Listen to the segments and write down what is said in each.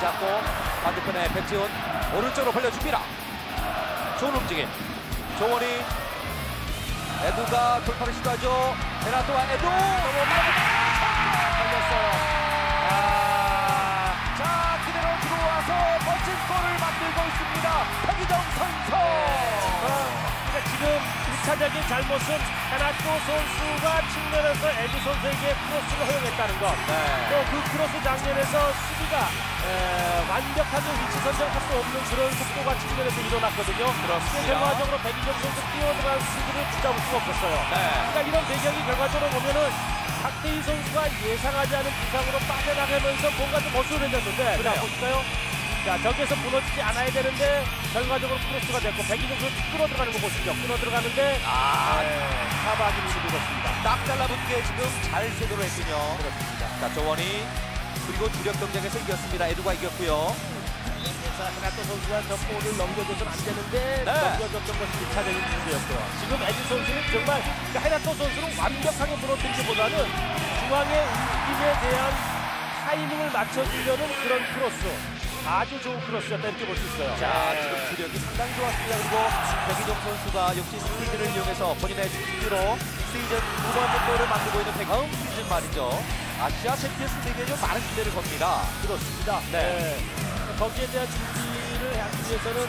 잡고 반대편에 백지훈 오른쪽으로 벌려줍니다. 좋은 움직임. 조원이 에두가 돌파를 시도하죠. 베나토와 에두 1차적인 잘못은 헤나토 선수가 측면에서 에드 선수에게 크로스를 허용했다는 것. 네. 또그 크로스 장면에서 수비가 에, 완벽하게 위치 선정할 수 없는 그런 속도가 측면에서 일어났거든요. 그렇습니다. 결과적으로 백이정 선수 뛰어들어간 수비를 붙잡을 수가 없었어요. 네. 그러니까 이런 배경이 결과적으로 보면은 박대희 선수가 예상하지 않은 부상으로 빠져나가면서 뭔가 좀 어수선해졌는데. 보실까요? 자 저기에서 무너지지 않아야 되는데 결과적으로 크로스가 됐고 백이정 선수 끌어 들어가는 거 보시죠. 끌어 들어가는데 아, 네, 사박이 밀어붙었습니다. 딱 잘라붙게 지금 잘 세도를 했군요. 그렇습니다. 자, 조원이 그리고 주력 경쟁에서 이겼습니다. 에두가 이겼고요. 자, 하나 또 선수가 저 볼을 넘겨줘서는 안 되는데 네. 넘겨줬던 것이 1차적인 문제였고요. 지금 에디 선수는 정말 그러니까 헤나토 선수는 완벽하게 무너뜨리기보다는 중앙의 움직임에 대한 타이밍을 맞춰주려는 그런 크로스. 아주 좋은 크로스였다 이렇게 볼 수 있어요. 자, 네. 지금 주력이 상당히 좋았습니다. 그리고 백희종 선수가 역시 스피드를 이용해서 본인의 스피드로 시즌 두 번째 골을 만들고 있는 백 다음 시즌 말이죠. 아시아 챔피언스 리그에 좀 많은 기대를 겁니다. 그렇습니다. 네. 네. 거기에 대한 준비를 하기 위해서는 에,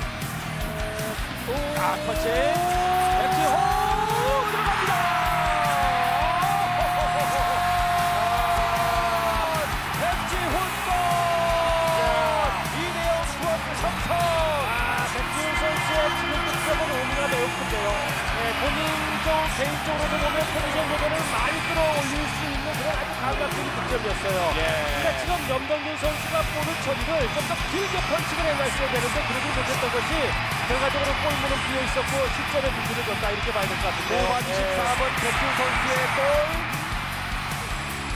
또 아, 터치. 개인적으로도 보면 포지션 모델을 많이 끌어올릴 수 있는 그런 아주 감각적인 득점이었어요. 예. 그러니까 지금 염동균 선수가 볼을 처리를 좀 더 길게 펀칭을 해놨어야 되는데 그러지 못했던 것이 결과적으로 골문은 비어 있었고 실전에 문제를 줬다 이렇게 봐야 될 것 같은데요. 5번 네. 14번 백지훈 선수의 골.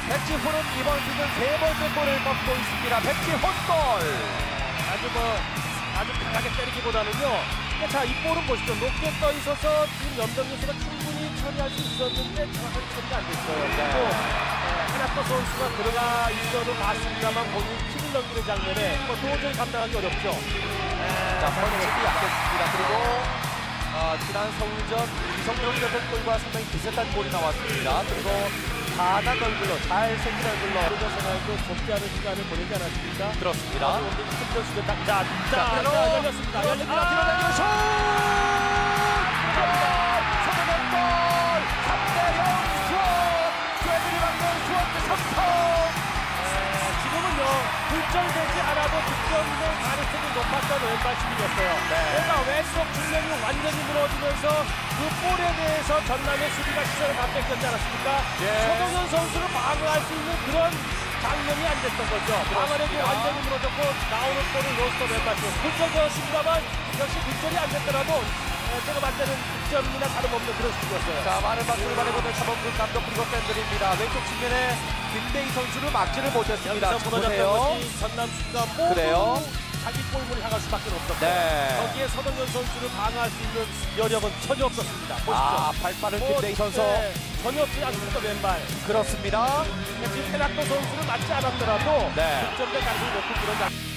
백지훈은 이번 시즌 세 번째 골을 먹고 있습니다. 백지훈 골! 아주 뭐 아주 강하게 때리기보다는요. 그러니까 자, 이 볼은 보시죠. 높게 떠 있어서 지금 염정민 선수가 충분히 처리할 수 있었는데 정확하게 처리가 안 됐어요. 그리고 에, 헤나토 선수가 들어가 있어도 봤습니다만 본인 킥을 넘기는 장면에 뭐 도저히 감당하기 어렵죠. 에, 자, 펀치이 약했습니다. 그리고 아, 지난 서울전 이성용 같은 골과 상당히 비슷한 골이 나왔습니다. 그리고 가난 얼굴로 잘 생긴 얼굴로 그러자 생활도 적지 않은 시간을 보내지 않았습니까? 그렇습니다. 오늘 딱, 자, 자, 자, 자, 열렸습니다. 열립니다. 아, 들어가기로 슛! 득점의 가능성이 높았던 왼발 수비였어요. 네. 그러니까 왼쪽 중면이 완전히 무너지면서 그 볼에 대해서 전남의 수비가 시선을 다 뺏겼지 않았습니까? 예. 서동현 선수를 방어할 수 있는 그런 장면이 안 됐던 거죠. 방어력이. 완전히 무너졌고 나오는 볼을 로스터 왼발 수 굴절되었습니다만 역시 굴절이 안 됐더라도 에, 제가 봤을 때는 득점이나 다름없는 그런 수비였어요. 자, 많은 박수를 받아보는 차범근 감독 그리고 팬들입니다. 왼쪽 측면에 김대희 선수를 막지를 못했습니다. 여기서 무너졌던. 것이 전남 수비가 모두 그래요? 자기 골문을 향할 수밖에 없었어요. 네. 거기에 서동현 선수를 방어할 수 있는 여력은 전혀 없었습니다. 보시죠. 아, 발 빠른 뭐, 김대희 선수. 네, 전혀 없지 않습니까 왼발. 그렇습니다. 지금 페나토 선수를 맞지 않았더라도 네. 득점될 가능성이 높은 그런 장.